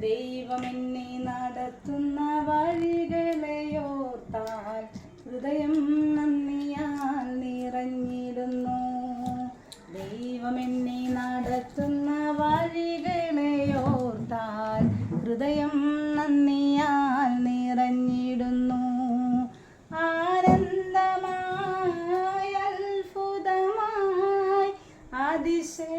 ദൈവമെന്നെ നടത്തുന്ന വഴികളെയോർത്താൽ ഹൃദയം നന്ദിയാൽ നിറഞ്ഞിടുന്നു. ദൈവമെന്നെ നടത്തുന്ന വഴികളെയോർത്താൽ ഹൃദയം നന്ദിയാൽ നിറഞ്ഞിടുന്നു. ആനന്ദമായ അത്ഭുതമായി അതിശയമായി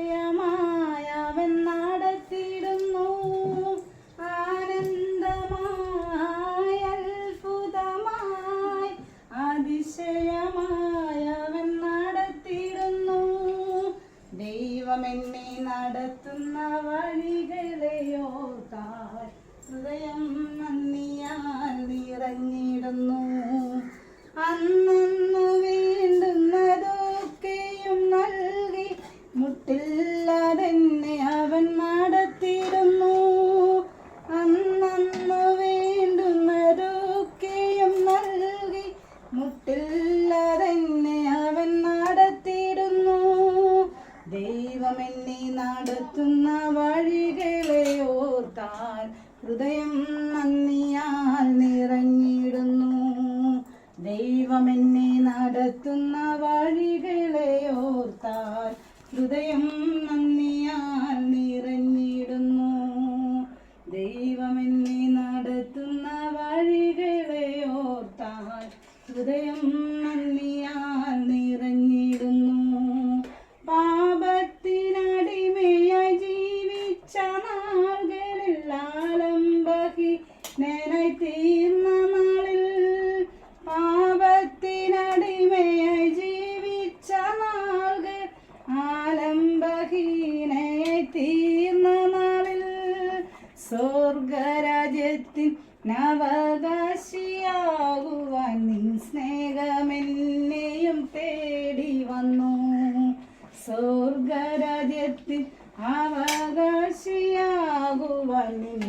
ദൈവമെന്നെ ദൈവമെന്നെ നടത്തുന്ന വഴികളെ ഓർത്താൽ ഹൃദയം നന്ദിയാൽ നിറഞ്ഞിടുന്നു. ദൈവമെന്നെ നടത്തുന്ന വഴികളെ ഓർത്താൽ ഹൃദയം നന്ദിയാൽ നിറഞ്ഞിടുന്നു. ദൈവമെന്നെ നടത്തുന്ന വഴികളെ ഓർത്താൽ ഹൃദയം നന്ദിയാൽ പാപത്തിനടിമയായി ജീവിച്ച നാളുകൾ ആലംബഹീനയായി തീർന്ന നാളിൽ സ്വർഗരാജ്യത്തിൻ നവകാശിയാകുവാൻ നിൻ സ്നേഹമെന്നെയും തേടി വന്നു. സ്വർഗരാജ്യത്തിൻ അവകാശിയാകുവാൻ നിൻ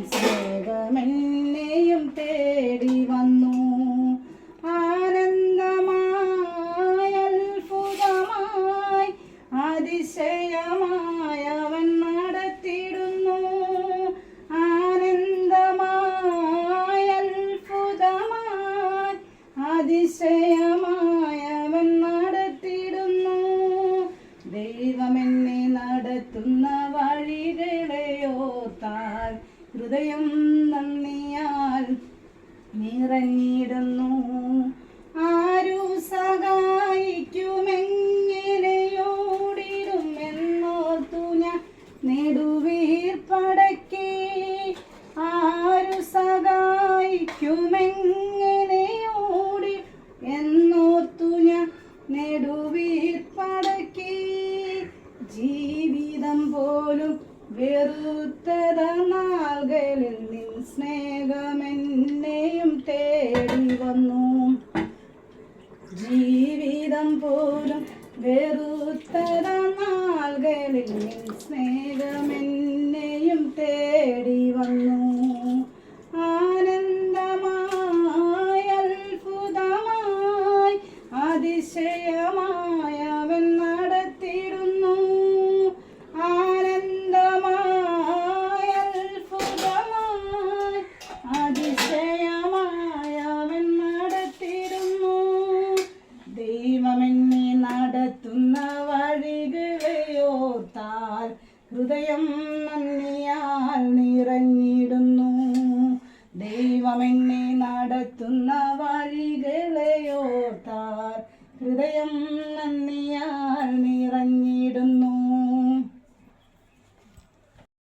ഹൃദയം നന്ദിയാൽ നിറഞ്ഞിടുന്നു. ആരു സഹായിക്കുമെങ്ങനെയോടിടും എന്നോർത്തു ഞാൻ നെടുവീർപ്പടക്കി ആരു സഹായിക്കുമെങ്ങനെയോടി എന്നോർത്തു ഞാൻ നെടുവീർപ്പടക്കി ജീവിതം പോലും വെറുത്തത നിൻ സ്നേഹമെന്നെയും തേടി വന്നു. ജീവിതം പോലും വെറുത്തത നാളുകളിൽ നിൻ സ്നേഹമെന്നെയും തേടി വന്നു. ഹൃദയം